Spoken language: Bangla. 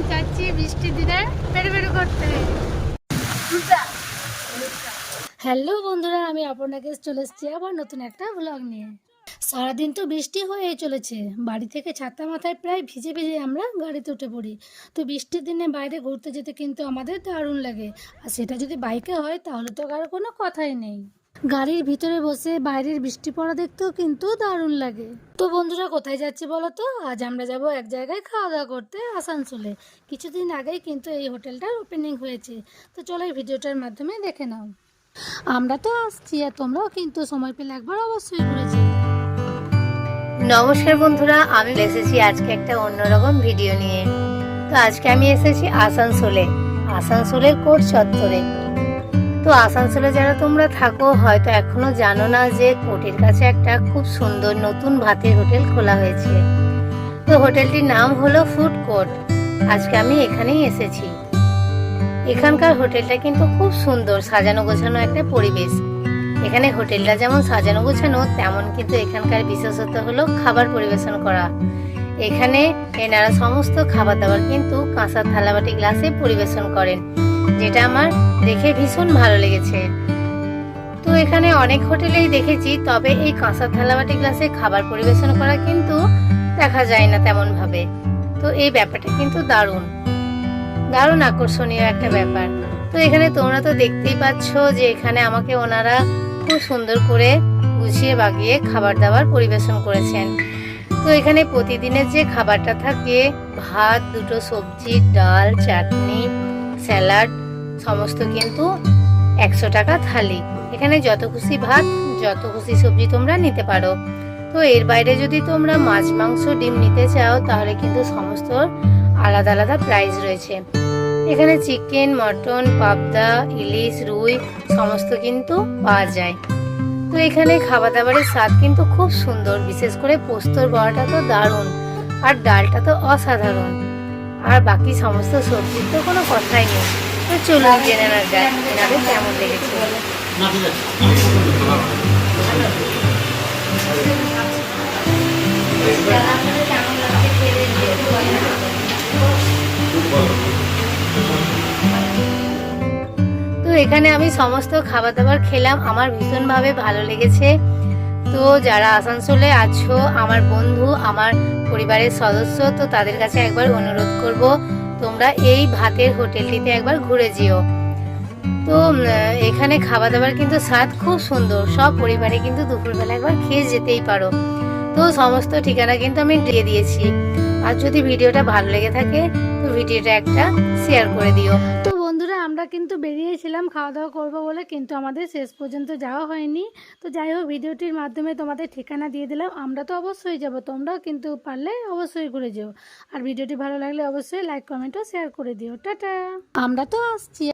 এখন যাচ্ছি বৃষ্টির দিনে বেরু বেরু করতে। হ্যালো বন্ধুরা, আমি আপনাকে চলে এসেছি আবার নতুন একটা ব্লগ নিয়ে। সারাদিন তো বৃষ্টি হয়েই চলেছে। বাড়ি থেকে ছাতা মাথায় প্রায় ভিজে ভিজে আমরা গাড়িতে উঠে পড়ি। তো বৃষ্টির দিনে বাইরে ঘুরতে যেতে কিন্তু আমাদের দারুণ লাগে। আর সেটা যদি বাইকে হয়, তাহলে তো কারও কোনো কথাই নেই। গাড়ির ভিতরে বসে বাইরের বৃষ্টি পড়া দেখতেও কিন্তু দারুণ লাগে। তো বন্ধুরা, কোথায় যাচ্ছি বলো তো? আজ আমরা যাব এক জায়গায় খাওয়া দাওয়া করতে, আসানসোলে। কিছুদিন আগেই কিন্তু এই হোটেলটার ওপেনিং হয়েছে। তো চলো এই ভিডিওটার মাধ্যমে দেখে নাও। আমরা তো আসছি আর তোমরাও কিন্তু সময় পেলে একবার অবশ্যই ঘুরেছি নমস্কার বন্ধুরা, আমি এসেছি আজকে একটা অন্যরকম ভিডিও নিয়ে। তো আজকে আমি এসেছি আসানসোলে। আসানসোলের কোর্ট চত্বরে। তো আসানসোলে যারা তোমরা থাকো, হয়তো এখনও জানো না যে কোর্টের কাছে একটা খুব সুন্দর নতুন ভাতের হোটেল খোলা হয়েছে। তো হোটেলটির নাম হলো ফুড কোর্ট। আজকে আমি এখানেই এসেছি। এখানকার হোটেলটা কিন্তু খুব সুন্দর, সাজানো গোছানো একটা পরিবেশ। এখানে হোটেলটা যেমন সাজানো গোছানো, তেমন কিন্তু এখানকার বিশেষত্ব হলো খাবার পরিবেশন করা। এখানে এনারা সমস্ত খাবার দাবার কিন্তু কাঁসার থালাবাটি গ্লাসে পরিবেশন করেন। যেটা আমার দেখে ভীষণ ভালো লেগেছে। তো এখানে অনেক হোটেলেই দেখেছি, তবে এই কাঁসার থালাবাটি গ্লাসে খাবার পরিবেশন করা কিন্তু দেখা যায় না তেমন ভাবে তো এই ব্যাপারটা কিন্তু দারুণ। দারুণ আকর্ষণীয় একটা ব্যাপার। তো এখানে তোমরা তো দেখতেই পাচ্ছ যে এখানে আমাকে ওনারা খুব সুন্দর করে গুছিয়ে বাগিয়ে খাবার দাবার পরিবেশন করেছেন। তো এখানে প্রতিদিনের যে খাবারটা থাকে, ভাত, দুটো সবজি, ডাল, চাটনি, স্যালাড সমস্ত কিন্তু একশো টাকা থালি। এখানে যত খুশি ভাত, যত খুশি সবজি তোমরা নিতে পারো। তো এর বাইরে যদি তোমরা মাছ, মাংস, ডিম নিতে চাও, তাহলে কিন্তু সমস্ত আলাদা আলাদা প্রাইস রয়েছে। এখানে চিকেন মটন পাবদা, ইলিশ, রুই, সমস্ত কিন্তু পাওয়া যায়। তো এখানে খাবার দাবারের স্বাদ কিন্তু খুব সুন্দর। বিশেষ করে পোস্তর বড়াটা তো দারুণ, আর ডালটা তো অসাধারণ। আর বাকি সমস্ত সবজির তো কোনো কথাই নেই। তো চলুন। জেনে না যায় এনাদের কেমন লেগেছে? তো এখানে আমি সমস্ত খাবার দাবার খেলাম। আমার ভীষণভাবে ভালো লেগেছে। তো যারা আসানসোলে আছো আমার বন্ধু আমার পরিবারের সদস্য তো তাদের কাছে একবার অনুরোধ করব তোমরা এই ভাতের হোটেলটিতে একবার ঘুরে যেও। তো এখানে খাওয়া দাবার কিন্তু স্বাদ খুব সুন্দর। সব পরিবারে কিন্তু দুপুরবেলা একবার খেয়ে যেতেই পারো। তো, সমস্ত ঠিকানা কিন্তু আমি দিয়ে দিয়েছি। আর যদি ভিডিওটা ভালো লেগে থাকে, তো ভিডিওটা একটা শেয়ার করে দিও। তো আমরা কিন্তু বেরিয়েছিলাম খাওয়া দাওয়া করব বলে, কিন্তু আমাদের শেষ পর্যন্ত যাওয়া হয়নি। তো যাই হোক, ভিডিওটির মাধ্যমে তোমাদের ঠিকানা দিয়ে দিলাম। আমরা তো অবশ্যই যাব, তোমরাও কিন্তু পারলে অবশ্যই ঘুরে যেও। আর ভিডিওটি ভালো লাগলে অবশ্যই লাইক, কমেন্ট ও শেয়ার করে দিও। টাটা! আমরা তো আসছি।